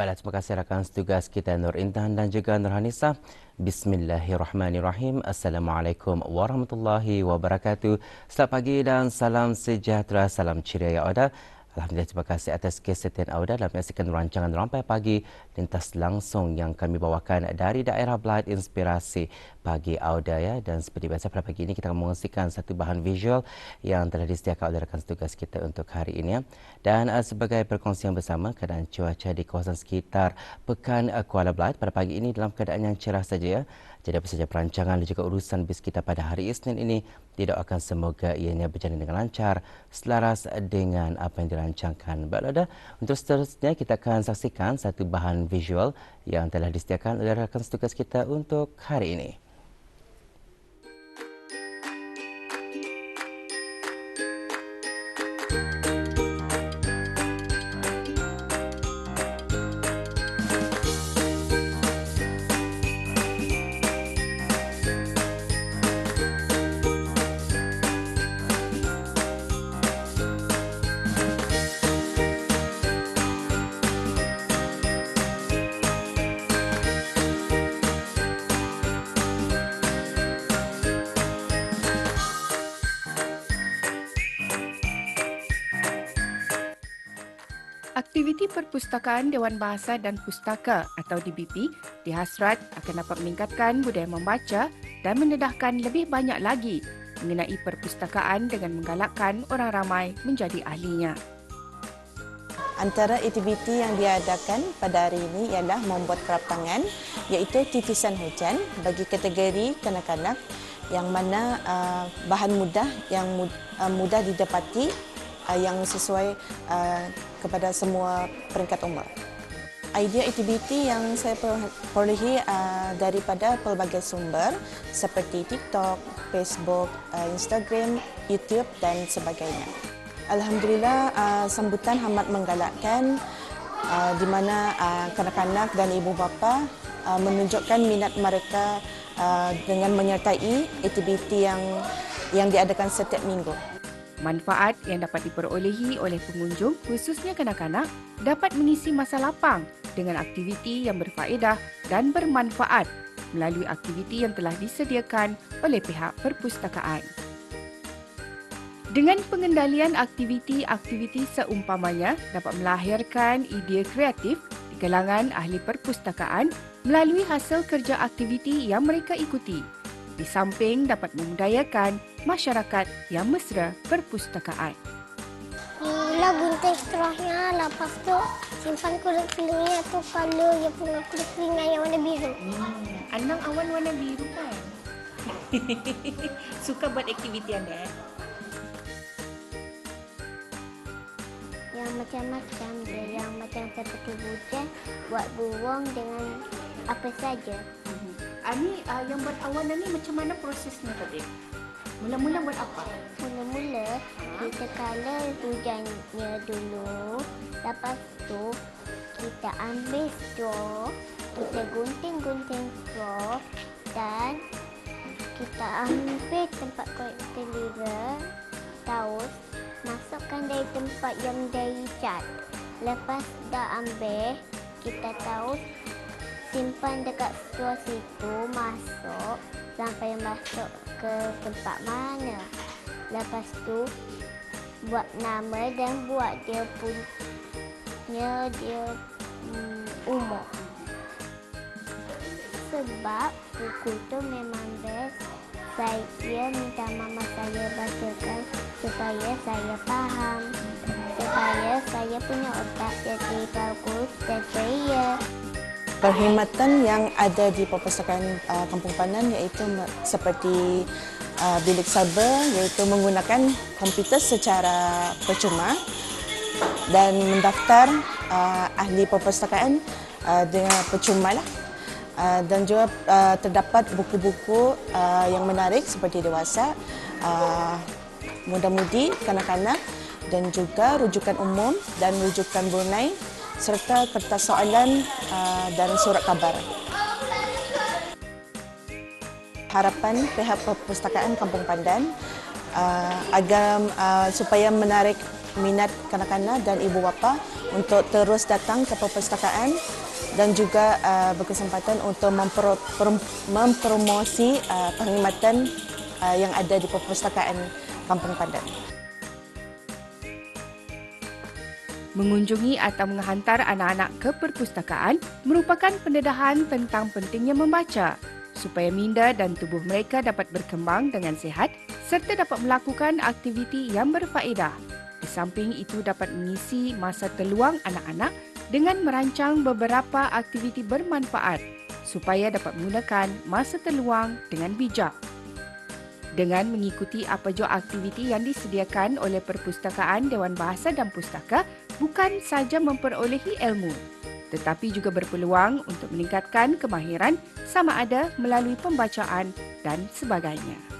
Baiklah, terima kasih rakan setugas kita Nur Intan dan juga Nur Hanisa. Bismillahirrahmanirrahim. Assalamualaikum warahmatullahi wabarakatuh. Selamat pagi dan salam sejahtera, salam ceria ya ada. Alhamdulillah terima kasih atas kesetiaan anda dalam menyaksikan rancangan Rampai Pagi lintas langsung yang kami bawakan dari daerah Blight Inspirasi Pagi Auda ya dan seperti biasa pada pagi ini kita akan mengongsikan satu bahan visual yang telah disediakan oleh rakan tugas kita untuk hari ini ya. Dan uh, sebagai perkongsian bersama keadaan cuaca di kawasan sekitar Pekan uh, Kuala Blight pada pagi ini dalam keadaan yang cerah saja ya. Jadi apa saja perancangan dan juga urusan bis kita pada hari Isnin ini tidak akan semoga ianya berjalan dengan lancar selaras dengan apa yang dirancangkan. Baiklah dah, untuk seterusnya kita akan saksikan satu bahan visual yang telah disediakan oleh rakan setugas kita untuk hari ini. Aktiviti Perpustakaan Dewan Bahasa dan Pustaka atau DBP dihasrat akan dapat meningkatkan budaya membaca dan mendedahkan lebih banyak lagi mengenai perpustakaan dengan menggalakkan orang ramai menjadi ahlinya. Antara aktiviti yang diadakan pada hari ini ialah membuat kerap tangan iaitu titisan hujan bagi kategori kanak-kanak yang mana uh, bahan mudah yang uh, mudah didapati uh, yang sesuai kepada semua peringkat umur. Idea aktiviti yang saya perolehi uh, daripada pelbagai sumber seperti TikTok, Facebook, uh, Instagram, YouTube dan sebagainya. Alhamdulillah uh, sambutan amat menggalakkan di mana kanak-kanak dan ibu bapa menunjukkan minat mereka dengan menyertai aktiviti yang yang diadakan setiap minggu. Manfaat yang dapat diperolehi oleh pengunjung khususnya kanak-kanak dapat mengisi masa lapang dengan aktiviti yang berfaedah dan bermanfaat melalui aktiviti yang telah disediakan oleh pihak perpustakaan. Dengan pengendalian aktiviti-aktiviti seumpamanya dapat melahirkan idea kreatif di kalangan ahli perpustakaan melalui hasil kerja aktiviti yang mereka ikuti di samping dapat memudayakan masyarakat yang mesra perpustakaan. Mula bunting seterahnya, lepas tu simpan kulit kelingnya tu kalau yang punya kulit kelingnya yang warna biru. Hmm, Anang awan warna biru kan? Suka buat aktiviti anda eh? Yang macam-macam dia, yang macam seperti hujan, buat burung dengan apa saja. Hmm. Ah, uh, yang buat awan ni macam mana prosesnya tadi? Mula-mula buat apa? Mula-mula kita kala hujannya dulu. Lepas tu kita ambil straw, kita gunting-gunting straw dan kita ambil tempat kulit telira, taus, masukkan dari tempat yang dari cat. Lepas dah ambil, kita taus simpan dekat straw situ, masuk sampai masuk ke tempat mana. Lepas tu buat nama dan buat dia punya dia um, umur. Sebab buku tu memang best. Saya minta mama saya bacakan supaya saya faham. Supaya saya punya otak jadi bagus dan ceria perkhidmatan yang ada di perpustakaan uh, Kampung Panan iaitu seperti uh, bilik cyber iaitu menggunakan komputer secara percuma dan mendaftar uh, ahli perpustakaan uh, dengan percuma lah. Uh, dan juga uh, terdapat buku-buku uh, yang menarik seperti dewasa, uh, muda-mudi, kanak-kanak dan juga rujukan umum dan rujukan Brunei serta kertas soalan uh, dan surat kabar. Harapan pihak perpustakaan Kampung Pandan uh, agar uh, supaya menarik minat kanak-kanak dan ibu bapa untuk terus datang ke perpustakaan dan juga uh, berkesempatan untuk mempro, prom, mempromosi uh, perkhidmatan uh, yang ada di perpustakaan Kampung Pandan. Mengunjungi atau menghantar anak-anak ke perpustakaan merupakan pendedahan tentang pentingnya membaca supaya minda dan tubuh mereka dapat berkembang dengan sihat serta dapat melakukan aktiviti yang berfaedah. Di samping itu dapat mengisi masa terluang anak-anak dengan merancang beberapa aktiviti bermanfaat supaya dapat menggunakan masa terluang dengan bijak. Dengan mengikuti apa jua aktiviti yang disediakan oleh Perpustakaan Dewan Bahasa dan Pustaka bukan saja memperolehi ilmu tetapi juga berpeluang untuk meningkatkan kemahiran sama ada melalui pembacaan dan sebagainya.